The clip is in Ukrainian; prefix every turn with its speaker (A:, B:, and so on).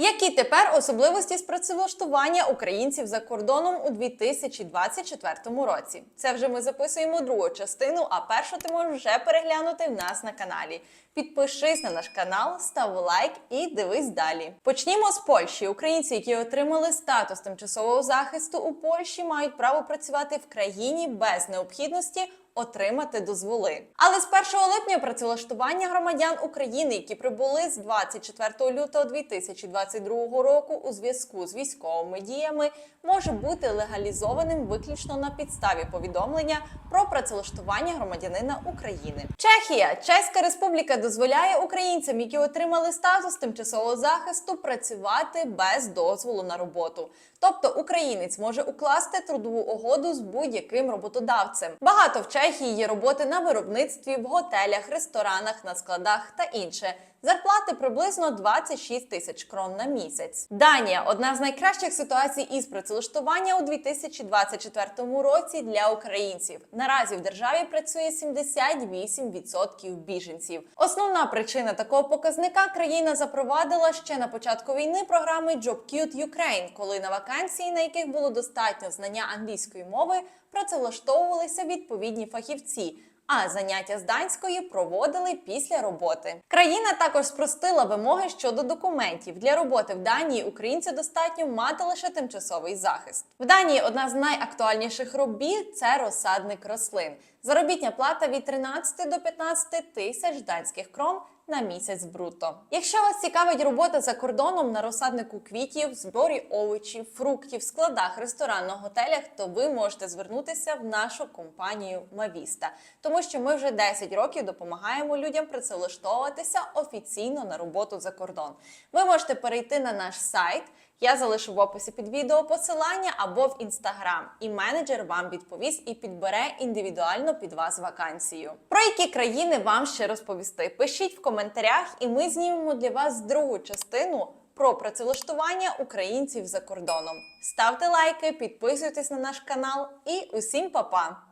A: Які тепер особливості з працевлаштування українців за кордоном у 2024 році? Це вже ми записуємо другу частину, а першу ти можеш вже переглянути в нас на каналі. Підпишись на наш канал, став лайк і дивись далі. Почнімо з Польщі. Українці, які отримали статус тимчасового захисту у Польщі, мають право працювати в країні без необхідності отримати дозволи. Але з 1 липня працевлаштування громадян України, які прибули з 24 лютого 2022 року у зв'язку з військовими діями, може бути легалізованим виключно на підставі повідомлення про працевлаштування громадянина України. Чехія, Чеська Республіка дозволяє українцям, які отримали статус тимчасового захисту, працювати без дозволу на роботу. Тобто українець може укласти трудову угоду з будь-яким роботодавцем. Багато в Чехії є роботи на виробництві, в готелях, ресторанах, на складах та інше. Зарплати приблизно 26 тисяч крон на місяць. Данія одна з найкращих ситуацій із працевлаштування у 2024 році для українців. Наразі в державі працює 78% біженців. Основна причина такого показника країна запровадила ще на початку війни програми JobCute Ukraine, коли на вакансії, на яких було достатньо знання англійської мови, працевлаштовувалися відповідні фахівці. А заняття з данської проводили після роботи. Країна також спростила вимоги щодо документів. Для роботи в Данії українцю достатньо мати лише тимчасовий захист. В Данії одна з найактуальніших робіт це розсадник рослин. Заробітня плата від 13 до 15 тисяч данських крон на місяць бруто. Якщо вас цікавить робота за кордоном на розсаднику квітів, зборі овочів, фруктів, складах, ресторанах, готелях, то ви можете звернутися в нашу компанію Мавіста, тому що ми вже 10 років допомагаємо людям працевлаштовуватися офіційно на роботу за кордон. Ви можете перейти на наш сайт. Я залишу в описі під відео посилання або в інстаграм, і менеджер вам відповість і підбере індивідуально під вас вакансію. Про які країни вам ще розповісти? Пишіть в коментарях, і ми знімемо для вас другу частину про працевлаштування українців за кордоном. Ставте лайки, підписуйтесь на наш канал і усім па-па!